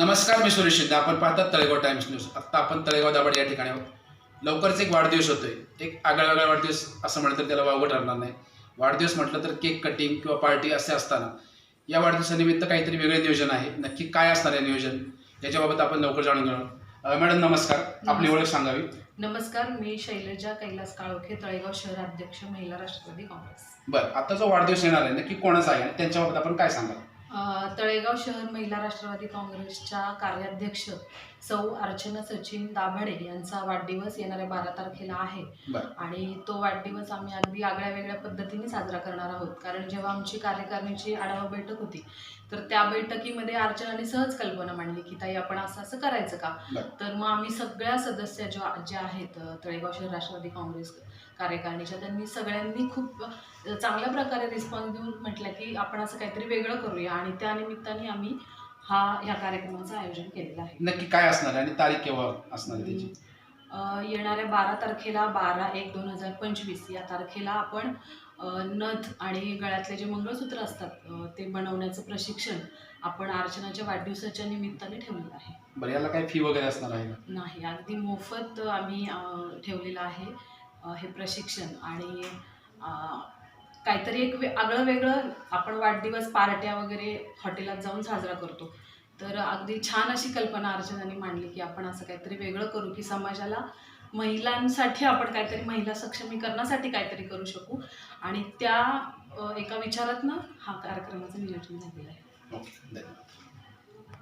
नमस्कार मी सुरेश शिंदे. आपण पाहतात तळेगाव टाइम्स न्यूज आत्ता आपण तळेगाव दाभाड या ठिकाणी आहोत. लवकरच एक वाढदिवस होतोय. एक आगळा वेगळा वाढदिवस असं म्हटलं तर त्याला वावगं ठरणार नाही. वाढदिवस म्हटलं तर केक कटिंग किंवा पार्टी असे असताना या वाढदिवसानिमित्त काहीतरी वेगळे नियोजन आहे. नक्की काय असणार आहे नियोजन? याच्याबाबत आपण लवकर जाणून घेणार मॅडम नमस्कार. आपली ओळख सांगावी. नमस्कार मी शैलजा कैलास काळोखे तळेगाव शहर अध्यक्ष महिला राष्ट्रवादी काँग्रेस. बरं आता जो वाढदिवस येणार आहे नक्की कोणाचा आहे आणि त्यांच्याबाबत आपण काय सांगाल? तळेगाव शहर महिला राष्ट्रवादी काँग्रेसच्या कार्याध्यक्ष सौ अर्चना सचिन दाभाडे यांचा वाढदिवस येणाऱ्या बारा तारखेला आहे. आणि तो वाढदिवस आम्ही अगदी आगळ्या वेगळ्या पद्धतीने साजरा करणार आहोत. कारण जेव्हा आमची कार्यकारिणीची आढावा बैठक होती तर त्या बैठकीमध्ये अर्चनाने सहज कल्पना मांडली की ताई आपण असं असं करायचं का. तर मग आम्ही सगळ्या सदस्य ज्या ज्या आहेत तळेगाव शहर राष्ट्रवादी काँग्रेस कार्यकारिणीच्या त्यांनी सगळ्यांनी खूप चांगल्या प्रकारे रिस्पॉन्स देऊन म्हटलं की आपण असं काहीतरी वेगळं करूया. आणि त्या निमित्ताने आम्ही हा ह्या कार्यक्रमाचं आयोजन केलेलं आहे. नक्की काय असणार आणि तारीख केव्हा असणार त्याची? येणाऱ्या बारा तारखेला बारा एक दोन हजार पंचवीस या तारखेला आपण नथ आणि गळ्यातले जे मंगळसूत्र असतात ते बनवण्याचं प्रशिक्षण आपण अर्चनाच्या वाढदिवसाच्या निमित्ताने ठेवलेलं आहे बरं याला काय फी वगैरे असणार आहे का? नाही अगदी मोफत आम्ही अ, ठेवलेलं आहे अ, हे प्रशिक्षण आणि अ, काहीतरी एक वे आगळं वेगळं आपण वाढदिवस पार्ट्या वगैरे हॉटेलात जाऊन साजरा करतो तर अगदी छान अशी कल्पना अर्चनाने मांडली की आपण असं काहीतरी वेगळं करू की समाजाला महिलांसाठी आपण काहीतरी महिला सक्षमीकरणासाठी काहीतरी करू शकू. आणि त्या एका विचारातनं हा कार्यक्रमाचं नियोजन झालेलं आहे. धन्यवाद.